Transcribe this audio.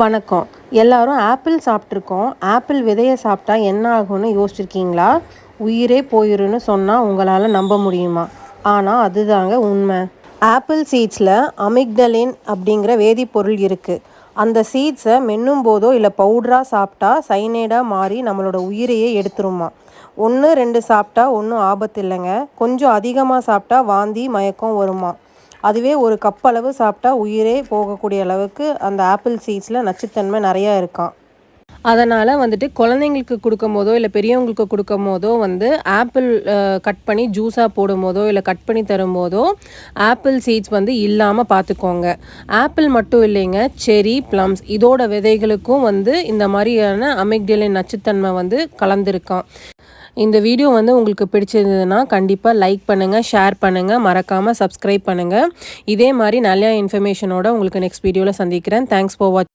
வணக்கம். எல்லாரும் ஆப்பிள் சாப்பிட்ருக்கோம் ஆப்பிள் விதையை சாப்பிட்டா என்ன ஆகும்னு யோசிச்சிருக்கீங்களா? உயிரே போயிருன்னு சொன்னால் உங்களால் நம்ப முடியுமா? ஆனால் அதுதாங்க உண்மை. ஆப்பிள் சீட்ஸில் அமிக்டலின் அப்படிங்கிற வேதிப்பொருள் இருக்குது அந்த சீட்ஸை மென்னும் போதோ இல்லை பவுடராக சாப்பிட்டா சைனேடாக மாறி நம்மளோட உயிரையே எடுத்துருமா? ஒன்று ரெண்டு சாப்பிட்டா ஒன்றும் ஆபத்து இல்லைங்க. கொஞ்சம் அதிகமாக சாப்பிட்டா வாந்தி மயக்கம் வருமா? அதுவே ஒரு கப் அளவு சாப்பிட்டா உயிரே போகக்கூடிய அளவுக்கு அந்த ஆப்பிள் சீட்ஸில் நச்சுத்தன்மை நிறையா இருக்கான் அதனால் வந்துட்டு குழந்தைங்களுக்கு கொடுக்கும் போதோ இல்லை பெரியவங்களுக்கு கொடுக்கும் போதோ வந்து ஆப்பிள் கட் பண்ணி ஜூஸாக போடும் போதோ இல்லை கட் பண்ணி தரும் போதோ ஆப்பிள் சீட்ஸ் வந்து இல்லாமல் பார்த்துக்கோங்க ஆப்பிள் மட்டும் இல்லைங்க செரி ப்ளம்ஸ் இதோட விதைகளுக்கும் வந்து இந்த மாதிரியான அமைக்டலின் நச்சுத்தன்மை வந்து கலந்துருக்கான் இந்த வீடியோ வந்து உங்களுக்கு பிடிச்சிருந்ததுன்னா கண்டிப்பாக லைக் பண்ணுங்கள் ஷேர் பண்ணுங்கள் மறக்காமல் சப்ஸ்கிரைப் பண்ணுங்கள் இதே மாதிரி நல்ல இன்ஃபர்மேஷனோட உங்களுக்கு நெக்ஸ்ட் வீடியோவில் சந்திக்கிறேன். Thanks for watch